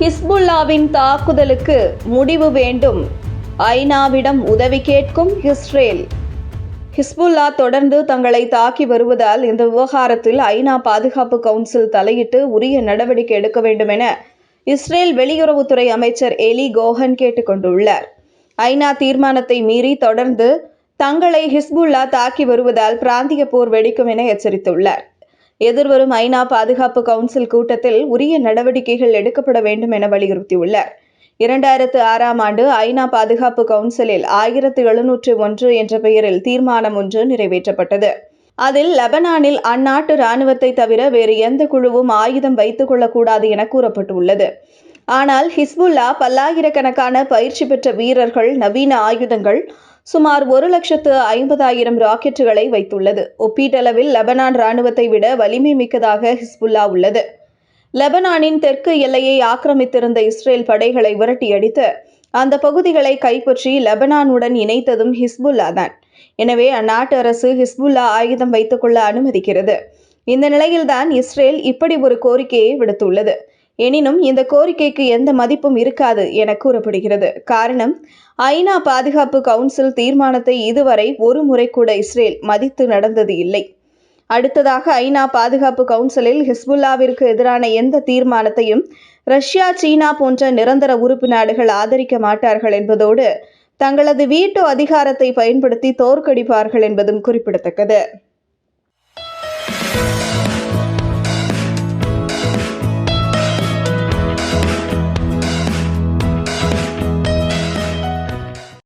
ஹிஸ்புல்லாவின் தாக்குதலுக்கு முடிவு வேண்டும். ஐநாவிடம் உதவி கேட்கும் இஸ்ரேல். ஹிஸ்புல்லா தொடர்ந்து தங்களை தாக்கி வருவதால் இந்த விவகாரத்தில் ஐநா பாதுகாப்பு கவுன்சில் தலையிட்டு உரிய நடவடிக்கை எடுக்க வேண்டும் என இஸ்ரேல் வெளியுறவுத்துறை அமைச்சர் எலி கோஹன் கேட்டுக்கொண்டுள்ளார். ஐநா தீர்மானத்தை மீறி தொடர்ந்து தங்களை ஹிஸ்புல்லா தாக்கி வருவதால் பிராந்திய போர் வெடிக்கும் என எச்சரித்துள்ளார். எதிர்வரும் ஐநா பாதுகாப்பு கவுன்சில் கூட்டத்தில் உரிய நடவடிக்கைகள் எடுக்கப்பட வேண்டும் என வலியுறுத்தியுள்ளார். இரண்டாயிரத்து ஆறாம் ஆண்டு ஐநா பாதுகாப்பு கவுன்சிலில் ஆயிரத்து எழுநூற்று ஒன்று என்ற பெயரில் தீர்மானம் ஒன்று நிறைவேற்றப்பட்டது. அதில் லெபனானில் அந்நாட்டு இராணுவத்தை தவிர வேறு எந்த குழுவும் ஆயுதம் வைத்துக் கொள்ளக்கூடாது என கூறப்பட்டுள்ளது. ஆனால் ஹிஸ்புல்லா பல்லாயிரக்கணக்கான பயிற்சி பெற்ற வீரர்கள் நவீன ஆயுதங்கள் சுமார் ஒரு லட்சத்து ஐம்பதாயிரம் ராக்கெட்டுகளை வைத்துள்ளது. ஒப்பீட்டளவில் லெபனான் இராணுவத்தை விட வலிமை மிக்கதாக ஹிஸ்புல்லா உள்ளது. லெபனானின் தெற்கு எல்லையை ஆக்கிரமித்திருந்த இஸ்ரேல் படைகளை விரட்டியடித்து அந்த பகுதிகளை கைப்பற்றி லெபனானுடன் இணைத்ததும் ஹிஸ்புல்லா தான். எனவே அந்நாட்டு அரசு ஹிஸ்புல்லா ஆயுதம் வைத்துக்கொள்ள அனுமதிக்கிறது. இந்த நிலையில்தான் இஸ்ரேல் இப்படி ஒரு கோரிக்கையை விடுத்துள்ளது. எனினும் இந்த கோரிக்கைக்கு எந்த மதிப்பும் இருக்காது என கூறப்படுகிறது. காரணம் ஐநா பாதுகாப்பு கவுன்சில் தீர்மானத்தை இதுவரை ஒரு முறை கூட இஸ்ரேல் மதித்து நடந்தது இல்லை. அடுத்ததாக ஐநா பாதுகாப்பு கவுன்சிலில் ஹிஸ்புல்லாவிற்கு எதிரான எந்த தீர்மானத்தையும் ரஷ்யா சீனா போன்ற நிரந்தர உறுப்பு நாடுகள் ஆதரிக்க மாட்டார்கள் என்பதோடு தங்களது வீட்டு அதிகாரத்தை பயன்படுத்தி தோற்கடிப்பார்கள் என்பதும் குறிப்பிடத்தக்கது.